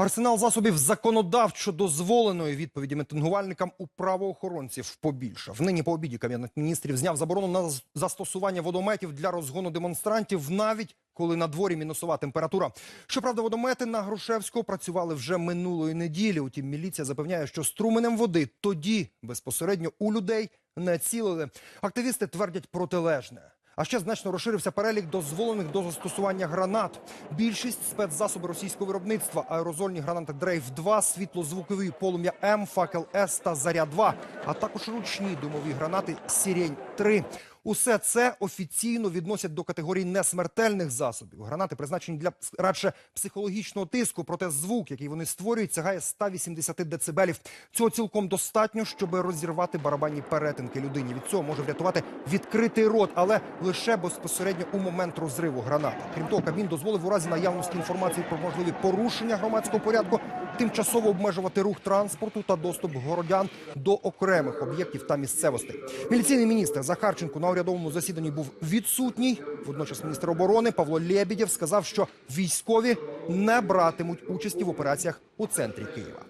Арсенал засобів законодавчо дозволеної відповіді мітингувальникам у правоохоронців побільшав. Нині по обіді кабінет міністрів зняв заборону на застосування водометів для розгону демонстрантів, навіть коли на дворі мінусова температура. Щоправда, водомети на Грушевського працювали вже минулої неділі. Утім, міліція запевняє, що струменем води тоді безпосередньо у людей не цілили. Активісти твердять протилежне. А ще значно розширився перелік дозволених до застосування гранат. Більшість спецзасоби російського виробництва, аерозольні гранати Дрейф 2 світлозвукові полум'я М, факел С та заря 2 а також ручні димові гранати Сірень 3 Усе це офіційно відносять до категорії несмертельних засобів. Гранати призначені для радше психологічного тиску, проте звук, який вони створюють, сягає 180 децибелів. Цього цілком достатньо, щоб розірвати барабанні перетинки людині. Від цього може врятувати відкритий рот, але лише безпосередньо у момент розриву гранати. Крім того, Кабмін дозволив у разі наявності інформації про можливі порушення громадського порядку тимчасово обмежувати рух транспорту та доступ городян до окремих об'єктів та місцевостей. Міліційний міністр Захарченко на урядовому засіданні був відсутній. Водночас міністр оборони Павло Лєбідєв сказав, що військові не братимуть участі в операціях у центрі Києва.